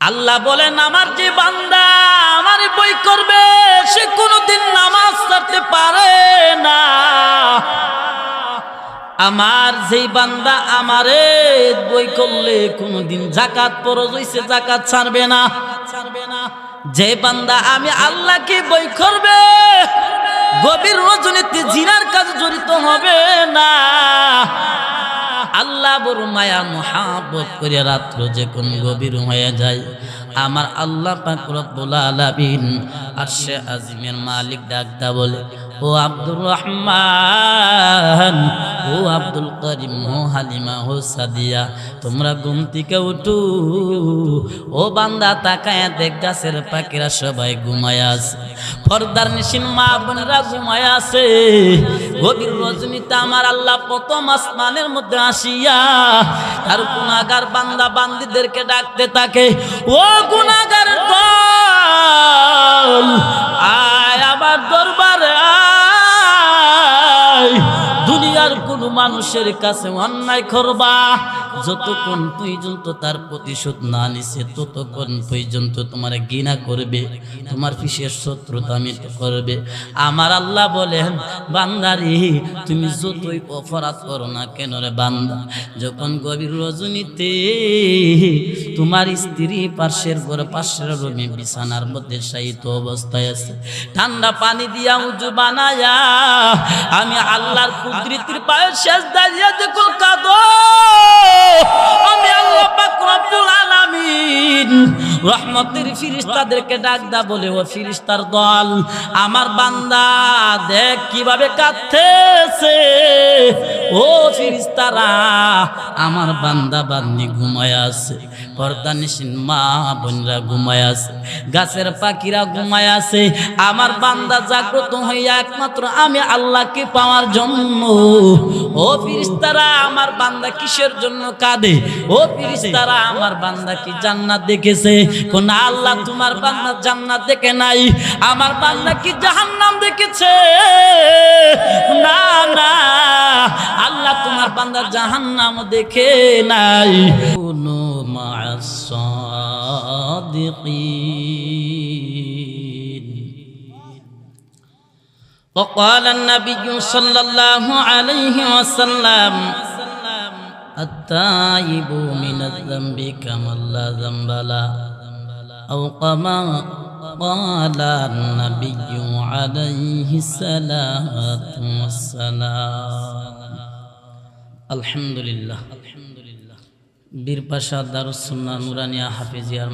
আল্লাহ বলেন, আমার যে বান্দা আমার বই করবে, সে কোনোদিন নামাজ ছাড়তে পারে না। আমার যেই বান্দা আমারে বই করলে কোনোদিন জাকাত পরজ হইছে জাকাত ছাড়বে না ছাড়বে না। যে বান্দা আমি আল্লাহকে বই করবে, গভীর রজনীতে জিনার কাজ জড়িত হবে না। আল্লাহ বড় মায়া মহাবত করে রাত্র যে কোন গভীর হয়ে যায়। আমার আল্লাহ পাক রব্বুল আলামিন আজিমের মালিক ডাকদা বলে, ও আব্দুর রহমান, ও আব্দুল করিম, ও হালিমা, ও সাদিয়া, তোমরা ঘুম থেকে উঠু। ও বান্দা, তাকায় দেখ, গাছের পাখিরা সবাই ঘুমায় আছে। পর্দার নিশিন মা বোনেরা ঘুমায় আছে। গভীর রজনীতে আমার আল্লাহ প্রথম আসমানের মধ্যে আসিয়া তার গুণাগার বান্দা বান্দিদেরকে ডাকতে থাকে, ও গুণাগার আয় আমার দরবারে, আয়। দুনিয়ার কোন মানুষের কাছে অন্যায় করবা যতক্ষণ পর্যন্ত তার প্রতিশোধ না নিছে, ততক্ষণ পর্যন্ত তোমার ঘৃণা করবে, তোমার পিসের শত্রুতা মিট করবে। আমার আল্লাহ বলেন, বান্দারি, তুমি যতই অপরাধ করো না কেন রে বান্দা? যখন গভীর রজনীতে তোমার স্ত্রী পার্শ্বের ঘরে পার্শ্বের রুমে বিছানার মধ্যে শায়িত অবস্থায় আছে, ঠান্ডা পানি দিয়া উজু বানায়া আমি আল্লাহর কুদরতির পায়ে শেষ দাঁড়িয়ে দেখুন কাঁদো। রহমতের ফিরিস্তাদেরকে ডাক দা বলে ও ফিরিস্তার দল আমার বান্দা দেখ কীভাবে কাঁদতেছে। ও ফিরিস্তারা, আমার বান্দা বান্নি ঘুমায় আছে, পর্দা নিশিন মা বোনরা ঘুমায় আছে, গাছের পাখিরা ঘুমায় আছে, আমার বান্দা জাগ্রত হইয়া একমাত্র আমি আল্লাহকে পাওয়ার জন্য। ও ফিরিস্তারা, আমার বান্দা কিসের জন্য কাঁদে? ও ফিরিস্তারা, আমার বান্দা কি জান্নাত দেখেছে? কোন আল্লাহ তোমার বান্দা জান্নাত দেখে নাই? আমার বান্দা কি জাহান্নাম দেখেছে? জাহান্নাম দেখে নাই কুনু মা'আস সাদিকিন وقال النبي صلى الله عليه وسلم التائب من الذنب كمن لا ذنب له أو كما قال النبي عليه الصلاة والسلام আলহামদুলিল্লাহ। আলহামদুলিল্লাহ বীরপাশা দারুসুন্না নুরানিয়া হাফিজিয়ার